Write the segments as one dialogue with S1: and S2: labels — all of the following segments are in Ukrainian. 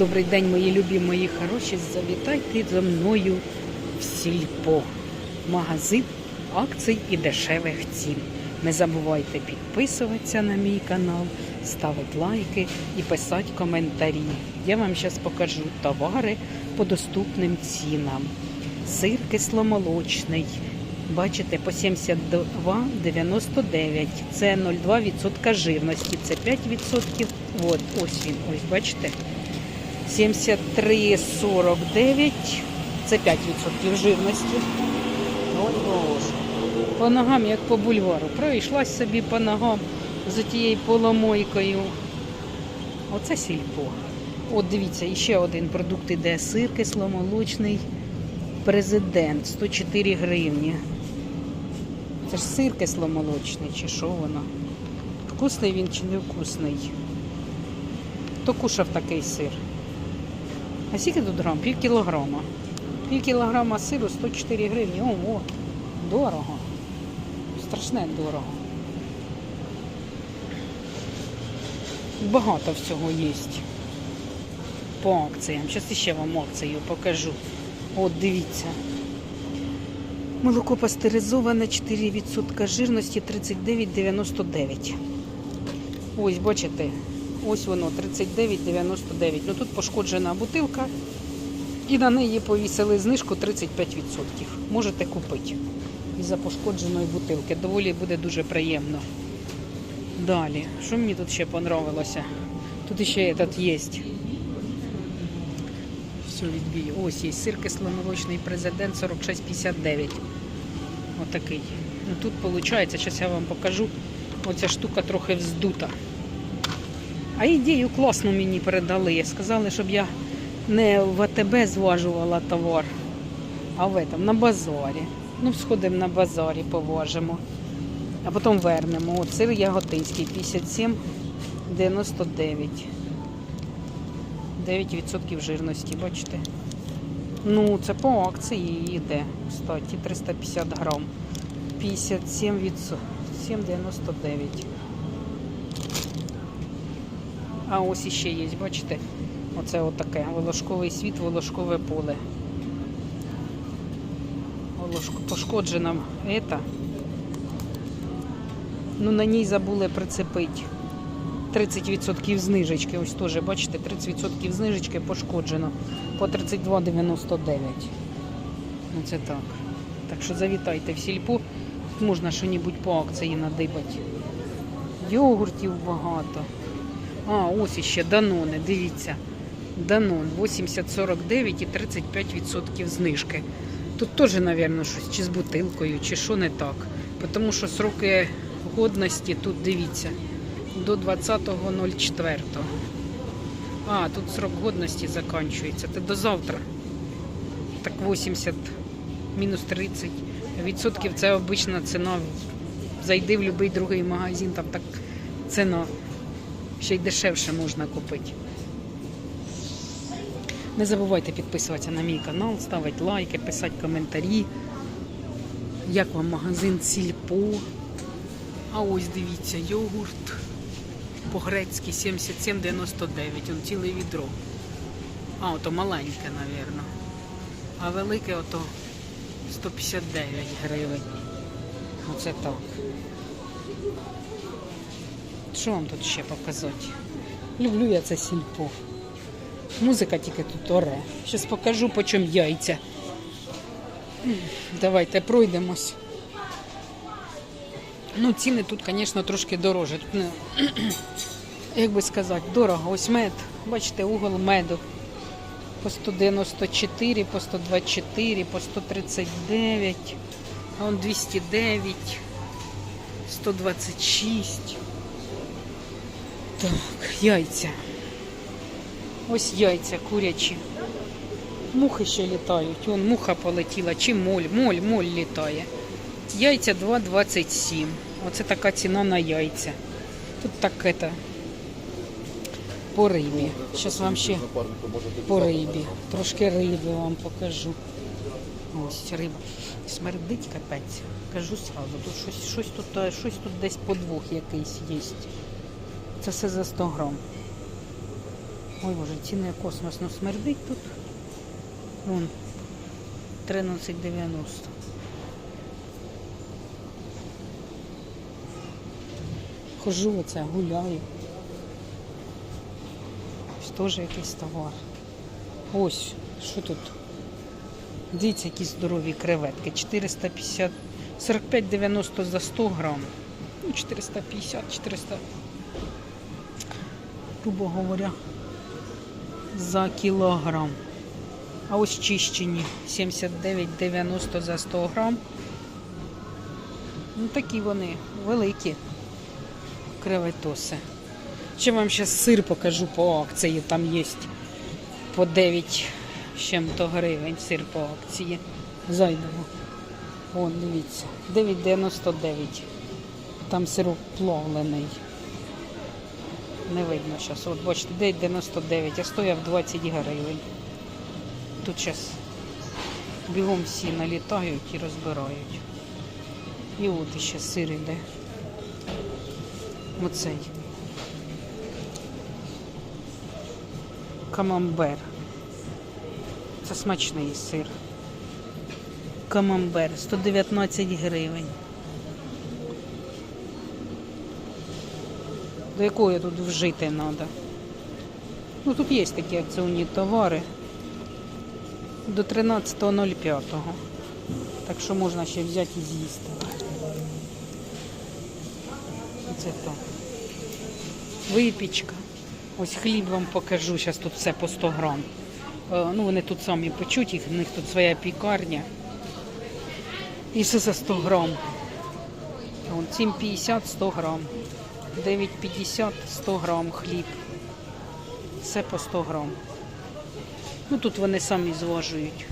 S1: Добрий день, мої любі, мої хороші. Завітайте за мною в сільпо. Магазин акцій і дешевих цін. Не забувайте підписуватися на мій канал, ставити лайки і писати коментарі. Я вам зараз покажу товари по доступним цінам. Сир кисломолочний. Бачите, по 72,99. Це 0,2% жирності. Це 5%. От, ось він, ось, бачите. 73,49. Це 5% жирності. По ногам, як по бульвару. Пройшлась собі по ногам з тією поломойкою. Оце сільпо. От дивіться, іще один продукт іде сир кисломолочний. Президент 104 гривні. Це ж сир кисломолочний, чи що воно? Вкусний він чи не вкусний? Хто кушав такий сир? А скільки тут грам? Пів кілограма. Пів кілограма сиру 104 гривні. Ого, дорого. Страшне дорого. Багато всього є. По акціям. Зараз ще вам акцію покажу. От дивіться. Молоко пастеризоване 4% жирності 39,99. Ось, бачите, ось воно 39,99. Ну тут пошкоджена бутилка. І на неї повісили знижку 35%. Можете купити із-за пошкодженої бутилки. Доволі буде дуже приємно. Далі, що мені тут ще понравилося? Тут ще этот є. Все відбій. Ось є сир кисломолочний президент 46,59. Отакий. Ну тут виходить, зараз я вам покажу. Оця штука трохи вздута. А ідею класну мені передали. Сказали, щоб я не в АТБ зважувала товар, а в этом, на базарі. Ну, сходимо на базарі, поважимо. А потім вернемо. От сир яготинський 57,99. 9% жирності, бачите? Ну, це по акції йде. Кстати, 350 грам. 57 7,99. А ось іще є, бачите? Оце отаке. Волошковий світ, волошкове поле. Пошкоджена ета. Ну, на ній забули прицепити. 30% знижечки. Ось теж, бачите, 30% знижечки пошкоджено по 32,99. Ну це так. Так що завітайте в сільпо. Можна щось по акції надибати. Йогуртів багато. А, ось іще Данони, дивіться. Данон 80,49 і 35% знижки. Тут теж, мабуть, щось чи з бутилкою, чи що не так. Тому що сроки годності тут дивіться до 20.04. А, тут срок годності закінчується. Це до завтра. Так 80 мінус 30 відсотків це обична ціна. Зайди в будь-який другий магазин, там так ціна. Ще й дешевше можна купити. Не забувайте підписуватися на мій канал, ставити лайки, писати коментарі. Як вам магазин Сільпо? А ось дивіться, йогурт по-грецьки 77,99. Он ціле відро. А, ото маленьке, мабуть. А велике ото 159 гривень. Оце так. Що вам тут ще показати? Люблю я це сільпо. Музика тільки тут оре. Зараз покажу, по чому яйця. Давайте пройдемось. Ну, ціни тут, звісно, трошки дорожчі. Тут, не- як би сказати, дорого. Ось мед. Бачите, угол меду. По 194, по 124, по 139, а он 209, 126. Так, яйця. Ось яйця курячі. Мухи ще літають. Вон муха полетіла, чи моль, моль, моль літає. Яйця 2,27. Оце така ціна на яйця. Тут так это, по рибі. Зараз вам ще по рибі. Трошки риби вам покажу. Ось риба. Смердить капець. Кажу сразу. Тут щось, щось, тут, е, щось тут десь подвох якийсь є. Це все за 100 грам. Ой, боже, ціни космосно смердить тут. Вон 13,90. Хожу оце, гуляю. Ось теж якийсь товар. Ось, що тут? Дивіться, які здорові креветки. 450, 45,90 за 100 грам. Ну, 450, 400, грубо говоря, за кілограм. А ось чищені 79,90 за 100 грам. Ну, такі вони великі креветоси. Ще вам зараз сир покажу по акції. Там є по 9 чим-то гривень сир по акції. Зайдемо. Вон, дивіться. 9,99. Там сироп плавлений. Не видно зараз. От бачите, 9,99, а стояв 20 гривень. Тут зараз бігом всі налітають і розбирають. І от ще сир іде. Оцей. Камамбер. Це смачний сир. Камамбер 119 гривень. До якої тут вжити треба? Ну тут є такі акціонні товари. До 13.05. Так що можна ще взяти і з'їсти. Це то. Випічка. Ось хліб вам покажу. Зараз тут все по 100 грам. Е, Ну, вони тут самі печуть, їх, в них тут своя пікарня. І все за 100 грам. Вон 7,50 100 грам. 9,50 100 грам хліб. Все по 100 грам. Ну тут вони самі зважують.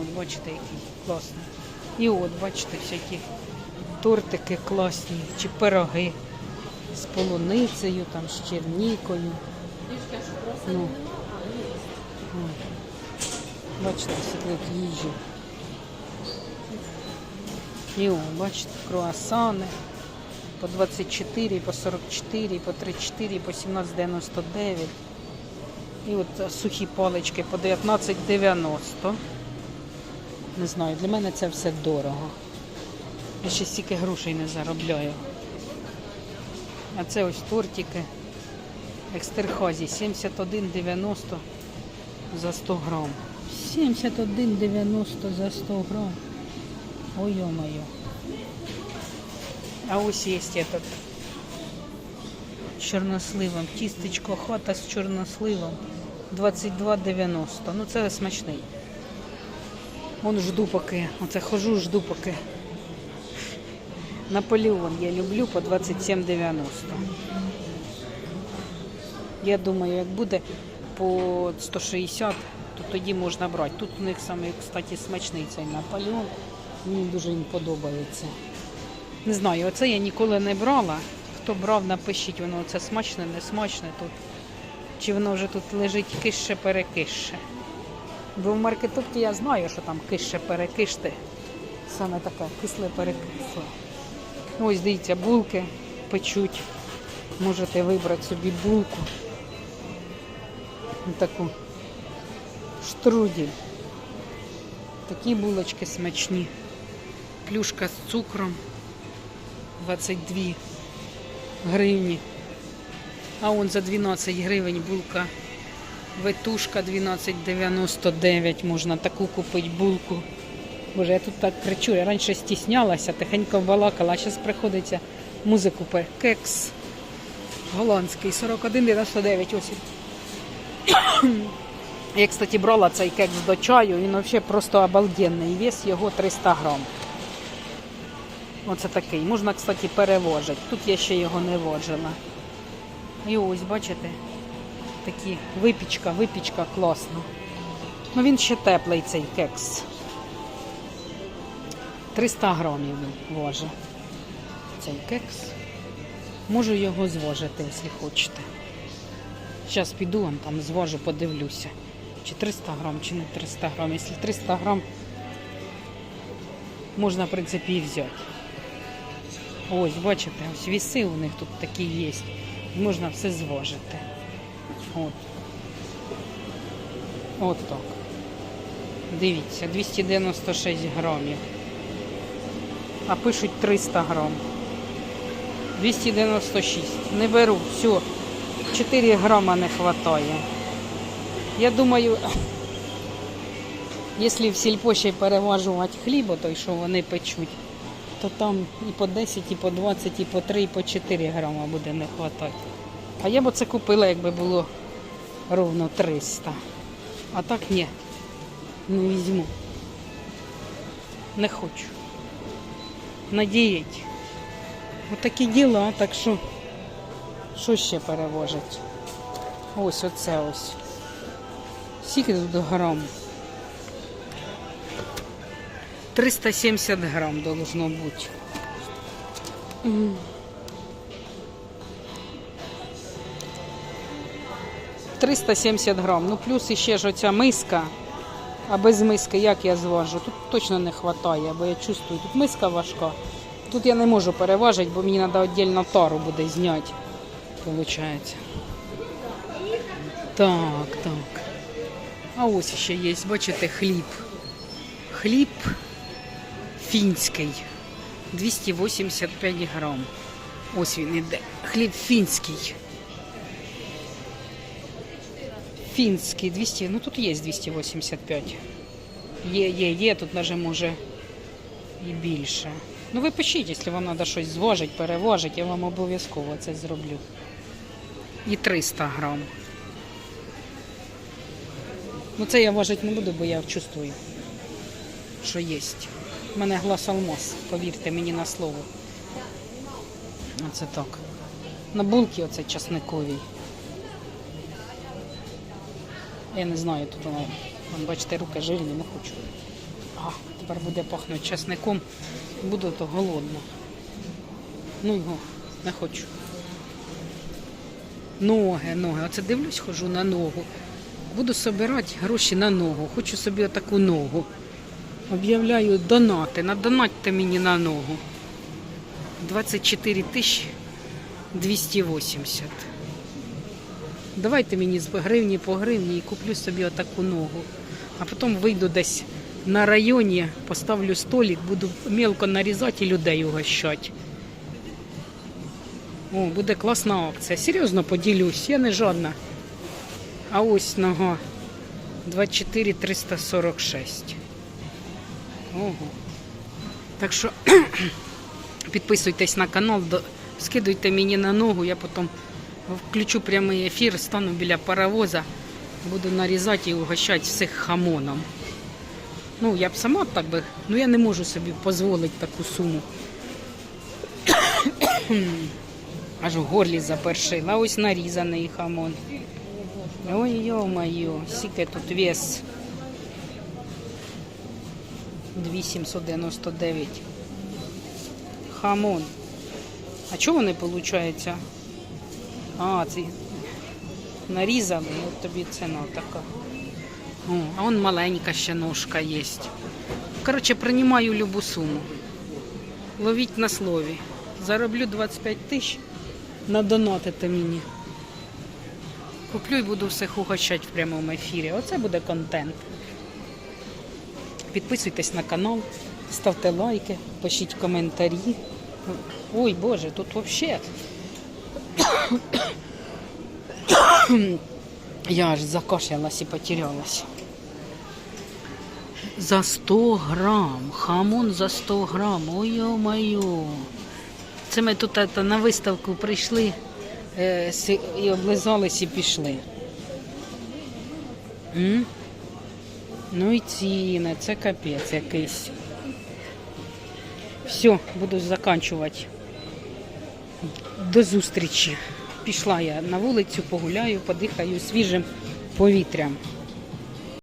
S1: От, бачите, який класний. І от, бачите, всякі тортики класні, чи пироги з полуницею, там, з чернікою. Ну. Бачите, сидить їжі. І о, бачите, круасани по 24, по 44, по 34, по 17,99. І от сухі палички по 19,90. Не знаю, для мене це все дорого. Я ще стільки грошей не заробляю. А це ось тортики. Екстерхазі 71,90 за 100 грам. 71,90 за 100 грам. Ой, ё-моё. А ось є этот чорносливом. Тістечко хата з чорносливом. 22,90. Ну це смачний. Вон жду поки. Оце хожу, жду поки. Наполеон я люблю по 27,90. Я думаю, як буде по 160, то тоді можна брати. Тут у них саме, кстати, смачний цей Наполеон. Мені дуже він подобається. Не знаю, оце я ніколи не брала. Хто брав, напишіть, воно це смачне, не смачне тут. Чи воно вже тут лежить кише перекише. Бо в маркетопті я знаю, що там кише перекиште. Саме таке кисле перекисле. Ось дивіться, булки печуть. Можете вибрати собі булку. Таку штрудель. Такі булочки смачні. Плюшка з цукром 22 гривні. А он за 12 гривень булка ветушка 12,99 можна таку купити булку. Боже, я тут так кричу, я раніше стіснялася, тихенько балакала, а зараз приходиться музику пе. Кекс голландський 41,99 ось. Я, кстати, брала цей кекс до чаю, він взагалі просто обалденний. Вес його 300 грам. Оце такий. Можна, кстати, перевожити. Тут я ще його не воджила. І ось, бачите, такі випічка, випічка класна. Ну він ще теплий цей кекс. 300 грамів він важить. Цей кекс. Можу його зважити, якщо хочете. Зараз піду вам там зважу, подивлюся. Чи 300 грам, чи не 300 грам. Якщо 300 грам, можна, в принципі, і взяти. Ось, бачите, ось віси у них тут такі є. Можна все зважити. От. От так. Дивіться, 296 грамів. А пишуть 300 грам. 296. Не беру, все. 4 грама не вистачає. Я думаю, якщо в сільпо переважувати хліб, той, що вони печуть, то там і по 10, і по 20, і по 3, і по 4 грама буде не вистачати. А я б оце купила, якби було ровно 300. А так ні. Не візьму. Не хочу. Надіять. Отакі діла, так що що ще перевожать? Ось оце ось. Скільки тут грам? 370 грам должно. М. 370 грам. Ну плюс іще ж оця миска. А без миски як я зважу? Тут точно не вистачає, бо я чувствую, тут миска важка. Тут я не можу переважити, бо мені треба віддільно тару буде зняти. Получається. Так, так. А ось ще є, бачите, хліб. Хліб фінський. 285 грам. Ось він іде. Хліб фінський. Фінський 200, ну тут є 285. Є, є, є, тут навіть може і більше. Ну ви пишіть, якщо вам треба щось зважити, переважити, я вам обов'язково це зроблю. І 300 грам. Ну це я важити не буду, бо я чувствую, що є. У мене глаз повірте мені на слово. Оце так. На булки оце часниковій. Я не знаю, тут воно, вон, бачите, руки жирні, не хочу. А, тепер буде пахнути часником. Буду то голодна. Ну його, не хочу. Ноги, ноги. Оце дивлюсь, хожу на ногу. Буду собирати гроші на ногу. Хочу собі отаку ногу. Об'являю донати. Надонатьте мені на ногу. 24 тисячі 280. Давайте мені з гривні по гривні і куплю собі отаку ногу. А потім вийду десь на районі, поставлю столик, буду мелко нарізати і людей угощати. О, буде класна акція. Серйозно поділюсь, я не жодна. А ось нога 24 346. Ого. Так що підписуйтесь на канал, скидуйте мені на ногу, я потім включу прямий ефір, стану біля паровоза, буду нарізати і угощати всіх хамоном. Ну, я б сама так би, ну я не можу собі дозволити таку суму. Аж в горлі запершила. Ось нарізаний хамон. Ой, йо-моє, скільки тут вес. 2799. Хамон. А чого вони виходить? А, ці нарізали, от тобі ціна така. О, а он маленька ще ножка є. Коротше, приймаю любу суму. Ловіть на слові. Зароблю 25 тисяч, надонатите мені. Куплю і буду всіх угощати в прямому ефірі. Оце буде контент. Підписуйтесь на канал, ставте лайки, пишіть коментарі. Ой, Боже, тут взагалі. Я аж закашлялась і потерялась. За 100 грам. Хамон за 100 грам. Ой, моє. Це ми тут на виставку прийшли е, і облизались і пішли. М? Ну і ціни, це капець якийсь. Все, буду заканчувати. До зустрічі. Пішла я на вулицю, погуляю, подихаю свіжим повітрям.